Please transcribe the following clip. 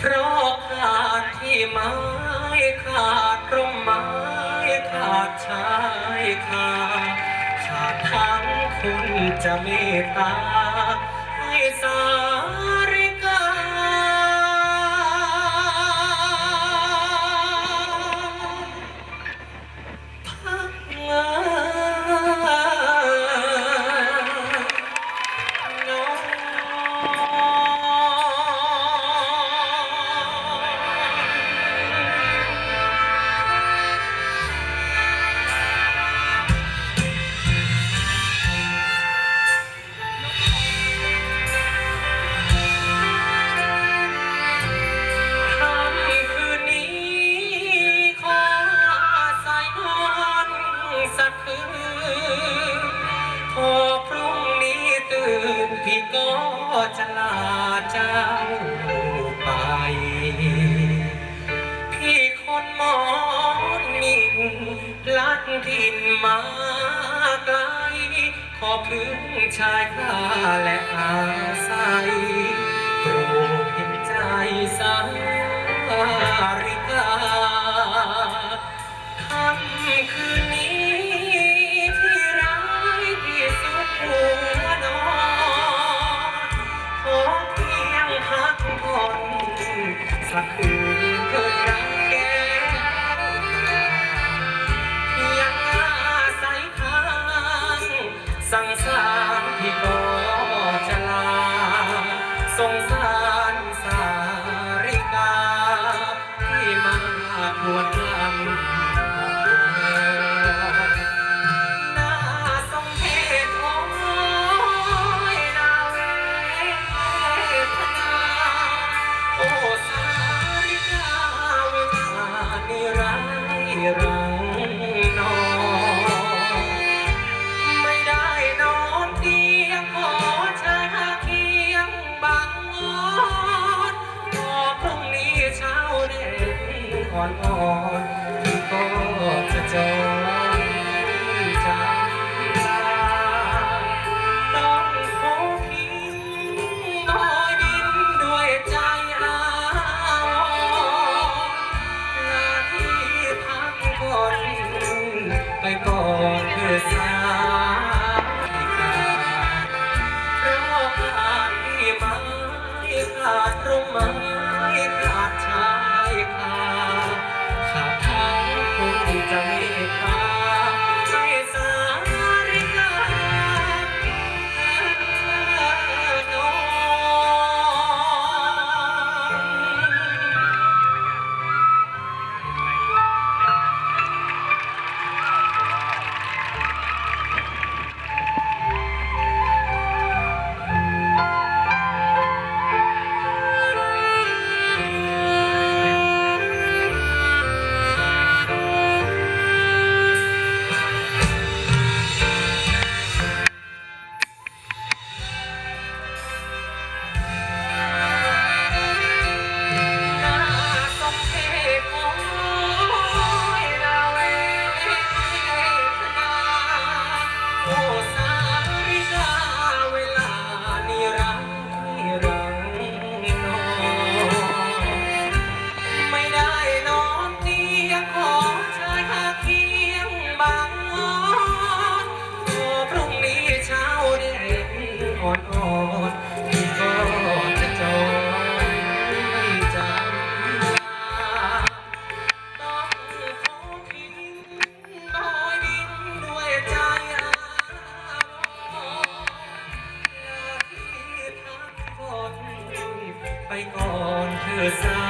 เพราะขาดที่ไม้ขาดร่มไม้ขาดชายคาขาดทั้งคุณจะเมตตาให้สา จะลาเจ้าไป พี่คนหมอนนิ่งลัดถิ่นมาไกล ขอพึ่งชายข้าและอาศัยโปรดเห็นใจสา เพียงพักผ่อนสักคืนเถิดรักแก้วเพียงอาศัยทางสั่งสาร อ่อน อ่อนอ่อนพี่ก็จะจองจำลาต้องขอทิ้งน้อยดินด้วยใจอาวรณ์ลาที่พักผ่อนไปก่อนเธอสา